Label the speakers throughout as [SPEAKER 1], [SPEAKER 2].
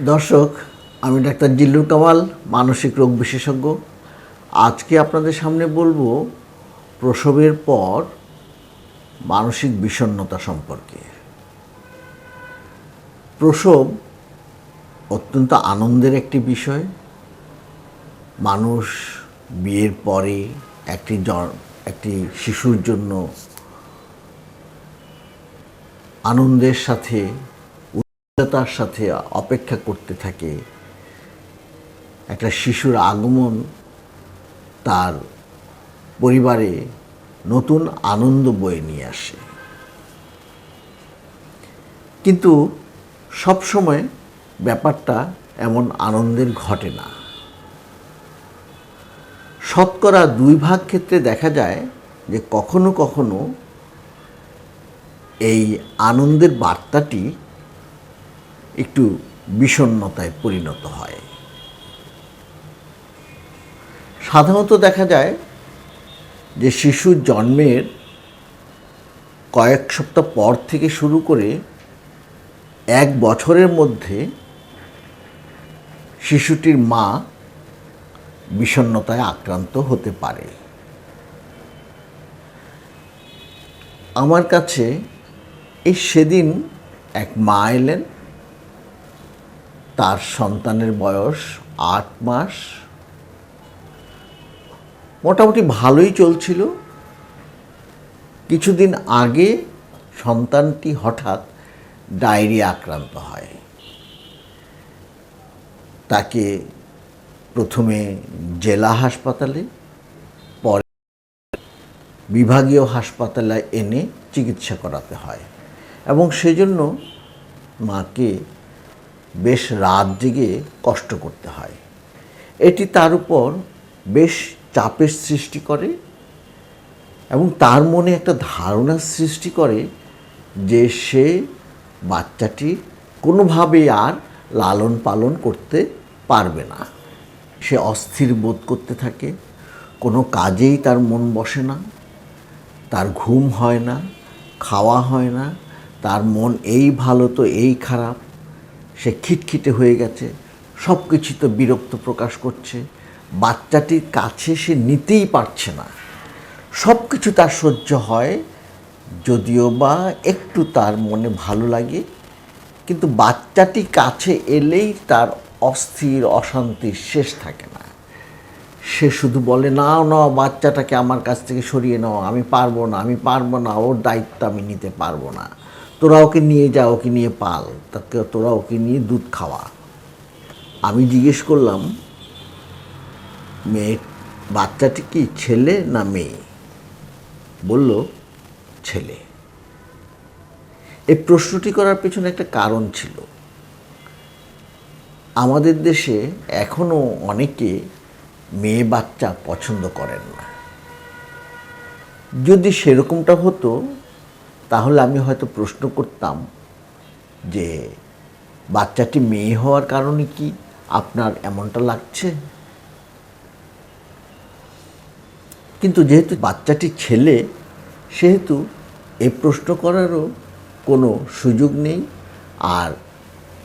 [SPEAKER 1] দর্শক, আমি ডাক্তার জিল্লুর কামাল, মানসিক রোগ বিশেষজ্ঞ। আজকে আপনাদের সামনে বলব প্রসবের পর মানসিক বিষণ্ণতা সম্পর্কে। প্রসব অত্যন্ত আনন্দের একটি বিষয়। মানুষ বিয়ের পরে একটি একটি শিশুর জন্য আনন্দের সাথে উচ্চতার সাথে অপেক্ষা করতে থাকে। একটা শিশুর আগমন তার পরিবারে নতুন আনন্দ বয়ে নিয়ে আসে। কিন্তু সব সময় ব্যাপারটা এমন আনন্দের ঘটে না। শতকরা দুই ভাগ ক্ষেত্রে দেখা যায় যে কখনো কখনো এই আনন্দের বার্তাটি একটু বিষণ্ণতায় পরিণত হয়। সাধারণত দেখা যায় যে শিশুর জন্মের কয়েক সপ্তাহ পর থেকে শুরু করে এক বছরের মধ্যে শিশুটির মা বিষণ্ণতায় আক্রান্ত হতে পারে। আমার কাছে এই সেদিন এক মা এলেন। তার সন্তানের বয়স আট মাস। মোটামুটি ভালোই চলছিল। কিছুদিন আগে সন্তানটি হঠাৎ ডায়রিয়া আক্রান্ত হয়। তাকে প্রথমে জেলা হাসপাতালে, পরে বিভাগীয় হাসপাতালে এনে চিকিৎসা করাতে হয় এবং সেজন্য মাকে বেশ রাত জেগে কষ্ট করতে হয়। এটি তার উপর বেশ চাপের সৃষ্টি করে এবং তার মনে একটা ধারণা সৃষ্টি করে যে সে বাচ্চাটি কোনোভাবেই আর লালন পালন করতে পারবে না। সে অস্থির বোধ করতে থাকে, কোনো কাজেই তার মন বসে না, তার ঘুম হয় না, খাওয়া হয় না, তার মন এই ভালো তো এই খারাপ সে খিটখিটে হয়ে গেছে সব কিছু তো বিরক্ত প্রকাশ করছে, বাচ্চাটির কাছে সে নিতেই পারছে না। সব কিছু তার সহ্য হয়, যদিও বা একটু তার মনে ভালো লাগে, কিন্তু বাচ্চাটি কাছে এলেই তার অস্থির অশান্তির শেষ থাকে না। সে শুধু বলে না না বাচ্চাটাকে আমার কাছ থেকে সরিয়ে নাও, আমি পারব না, আমি পারব না, ওর দায়িত্ব আমি নিতে পারব না। তোরা ওকে নিয়ে যা, ওকে নিয়ে পাল। তাকে তোরা ওকে নিয়ে দুধ খাওয়া। আমি জিজ্ঞেস করলাম, মেয়ে, বাচ্চাটি কি ছেলে না মেয়ে? বলল, ছেলে। এই প্রশ্নটি করার পেছনে একটা কারণ ছিল। আমাদের দেশে এখনও অনেকে মেয়ে বাচ্চা পছন্দ করেন না। যদি সেরকমটা হতো তাহলে আমি হয়তো প্রশ্ন করতাম যে, বাচ্চাটি মেয়ে হওয়ার কারণে কি আপনার এমনটা লাগছে? কিন্তু যেহেতু বাচ্চাটি ছেলে, সেহেতু এই প্রশ্ন করারও কোনো সুযোগ নেই। আর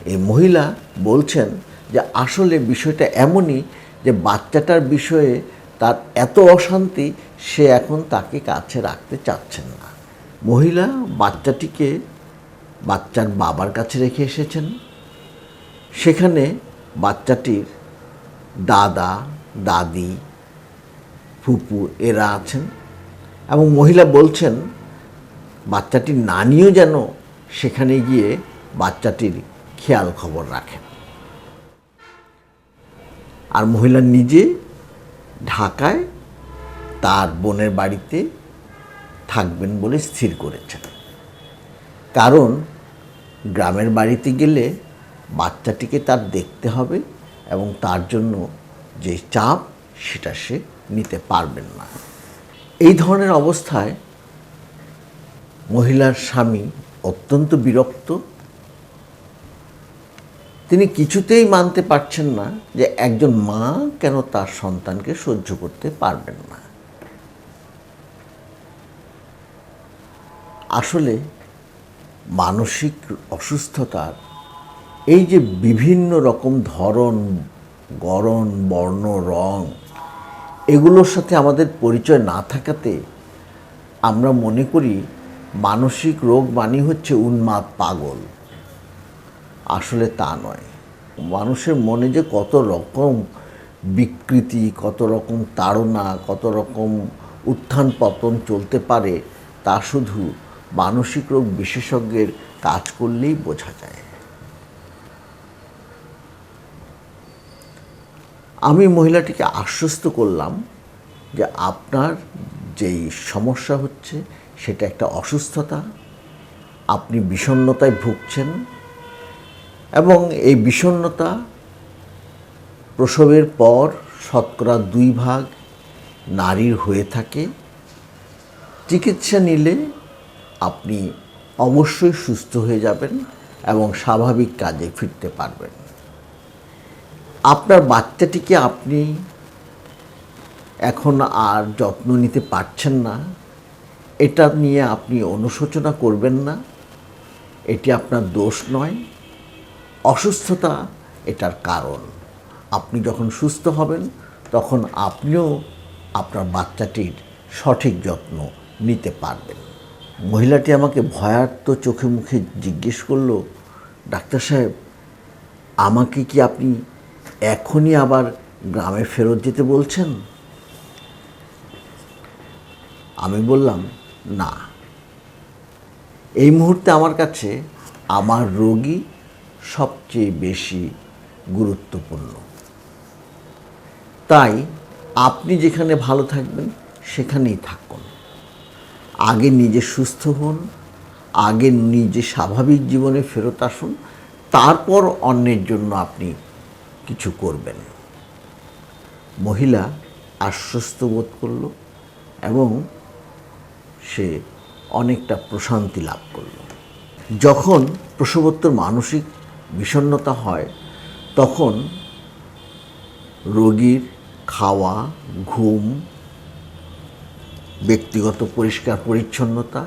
[SPEAKER 1] এই মহিলা বলছেন যে, আসলে বিষয়টা এমনই যে, বাচ্চাটার বিষয়ে তার এত অশান্তি, সে এখন তাকে কাছে রাখতে চাচ্ছেন না। মহিলা বাচ্চাটিকে বাচ্চার বাবার কাছে রেখে এসেছেন। সেখানে বাচ্চাটির দাদা, দাদি, ফুপু এরা আছেন এবং মহিলা বলছেন, বাচ্চাটির নানিও যেন সেখানে গিয়ে বাচ্চাটির খেয়াল খবর রাখেন। আর মহিলা নিজে ঢাকায় তার বোনের বাড়িতে থাকবেন বলে স্থির করেছেন। কারণ গ্রামের বাড়িতে গেলে বাচ্চাটিকে তার দেখতে হবে এবং তার জন্য যে চাপ, সেটা সে নিতে পারবেন না। এই ধরনের অবস্থায় মহিলার স্বামী অত্যন্ত বিরক্ত। তিনি কিছুতেই মানতে পারছেন না যে একজন মা কেন তার সন্তানকে সহ্য করতে পারবেন না। আসলে মানসিক অসুস্থতার এই যে বিভিন্ন রকম ধরন, গড়ন, বর্ণ, রং, এগুলোর সাথে আমাদের পরিচয় না থাকাতে আমরা মনে করি মানসিক রোগ মানে হচ্ছে উন্মাদ, পাগল। আসলে তা নয়। মানুষের মনে যে কত রকম বিকৃতি, কত রকম তাড়না, কত রকম উত্থান পতন চলতে পারে তা শুধু মানসিক রোগ বিশেষজ্ঞের কাজ করলেই বোঝা যায়। আমি মহিলাটিকে আশ্বস্ত করলাম যে আপনার যেই সমস্যা হচ্ছে সেটা একটা অসুস্থতা, আপনি বিষণ্ণতায় ভুগছেন এবং এই বিষণ্ণতা প্রসবের পর শতকরা দুই ভাগ নারীর হয়ে থাকে। চিকিৎসা নিলে আপনি অবশ্যই সুস্থ হয়ে যাবেন এবং স্বাভাবিক কাজে ফিরতে পারবেন। আপনার বাচ্চাটিকে আপনি এখন আর যত্ন নিতে পারছেন না। এটা নিয়ে আপনি অনুশোচনা করবেন না। এটি আপনার দোষ নয়। অসুস্থতা এটার কারণ। আপনি যখন সুস্থ হবেন, তখন আপনিও আপনার বাচ্চাটির সঠিক যত্ন নিতে পারবেন। মহিলাটি আমাকে ভয়ার্ত চোখে মুখে জিজ্ঞেস করল, ডাক্তার সাহেব, আমাকে কি আপনি এখনই আবার গ্রামে ফেরত যেতে বলছেন? আমি বললাম, না। এই মুহূর্তে আমার কাছে আমার রোগী সবচেয়ে বেশি গুরুত্বপূর্ণ। তাই আপনি যেখানে ভালো থাকবেন, সেখানেই থাকুন। আগে নিজে সুস্থ হন, আগে নিজে স্বাভাবিক জীবনে ফেরত আসুন, তারপর অন্যের জন্য আপনি কিছু করবেন। মহিলা আশ্বস্ত বোধ করল এবং সে অনেকটা প্রশান্তি লাভ করল। যখন প্রসবোত্তর মানসিক বিষণ্ণতা হয়, তখন রোগীর খাওয়া, ঘুম ব্যক্তিগত পরিষ্কার পরিচ্ছন্নতা,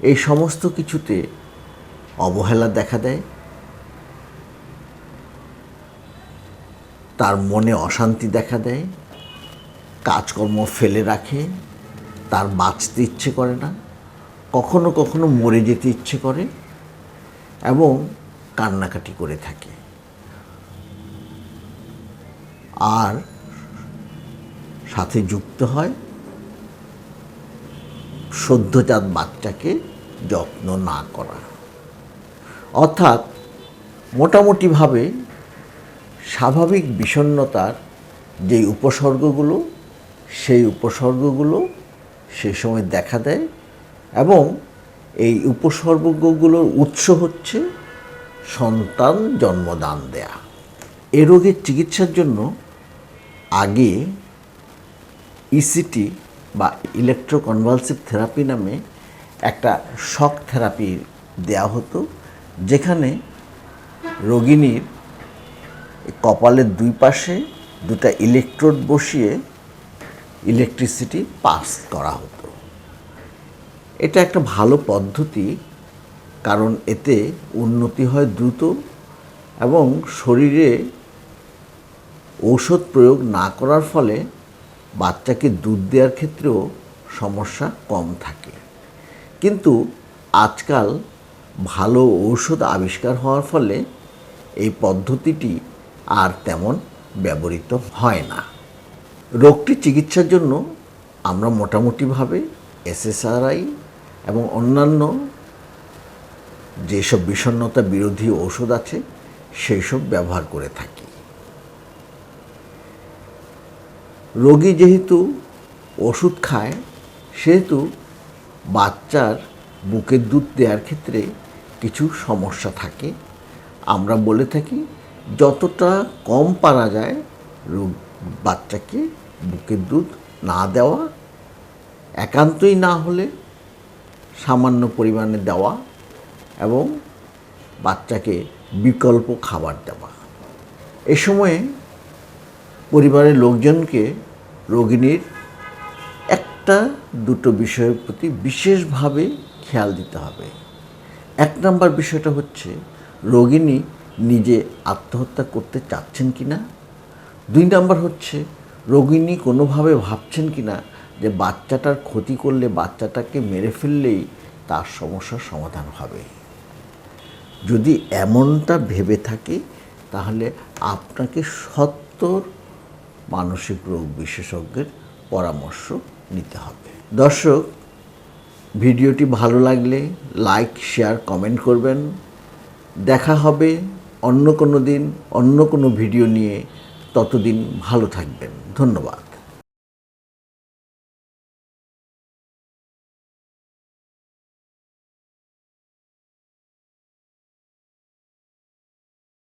[SPEAKER 1] এই সমস্ত কিছুতে অবহেলা দেখা দেয়। তার মনে অশান্তি দেখা দেয়। কাজকর্ম ফেলে রাখে। তার বাঁচতে ইচ্ছে করে না। কখনো কখনো মরে যেতে ইচ্ছে করে এবং কান্নাকাটি করে থাকে। আর সাথে যুক্ত হয় সদ্যজাত বাচ্চাকে যত্ন না করা। অর্থাৎ মোটামুটিভাবে স্বাভাবিক বিষণ্ণতার যেই উপসর্গগুলো, সেই উপসর্গগুলো সে সময় দেখা দেয় এবং এই উপসর্গগুলোর উৎস হচ্ছে সন্তান জন্মদান দেয়া। এ রোগের চিকিৎসার জন্য আগে ইসিটি বা ইলেকট্রোকনভালসিভ থেরাপি নামে একটা শক থেরাপি দেয়া হতো, যেখানে রোগিনীর কপালের দুই পাশে দুটা ইলেকট্রোড বসিয়ে ইলেকট্রিসিটি পাস করা হতো। এটা একটা ভালো পদ্ধতি, কারণ এতে উন্নতি হয় দ্রুত এবং শরীরে ঔষধ প্রয়োগ না করার ফলে বাচ্চাকে দুধ দেওয়ার ক্ষেত্রেও সমস্যা কম থাকে। কিন্তু আজকাল ভালো ঔষধ আবিষ্কার হওয়ার ফলে এই পদ্ধতিটি আর তেমন ব্যবহৃত হয় না। রোগটি চিকিৎসার জন্য আমরা মোটামুটিভাবে এসএসআরআই এবং অন্যান্য যেসব বিষণ্ণতা বিরোধী ঔষধ আছে সেই সব ব্যবহার করে থাকি। রোগী যেহেতু ওষুধ খায়, সেহেতু বাচ্চার বুকের দুধ দেওয়ার ক্ষেত্রে কিছু সমস্যা থাকে। আমরা বলে থাকি, যতটা কম পারা যায় রোগ, বাচ্চাকে বুকের দুধ না দেওয়া, একান্তই না হলে সামান্য পরিমাণে দেওয়া এবং বাচ্চাকে বিকল্প খাবার দেওয়া। এ সময়ে পরিবারের লোকজনকে রোগিণীর একটা দুটো বিষয়ের প্রতি বিশেষভাবে খেয়াল দিতে হবে। এক নম্বর বিষয়টা হচ্ছে, রোগিণী নিজে আত্মহত্যা করতে চাচ্ছেন কি না দুই নাম্বার হচ্ছে, রোগিণী কোনোভাবে ভাবছেন কি না যে বাচ্চাটার ক্ষতি করলে বাচ্চাটাকে মেরে ফেললেই তার সমস্যার সমাধান হবে? যদি এমনটা ভেবে থাকি, তাহলে আপনাকে সত্তর মানসিক রোগ বিশেষজ্ঞের পরামর্শ নিতে হবে। দর্শক, ভিডিওটি ভালো লাগলে লাইক, শেয়ার, কমেন্ট করবেন। দেখা হবে অন্য কোনো দিন, অন্য কোনো ভিডিও নিয়ে। ততদিন ভালো থাকবেন। ধন্যবাদ।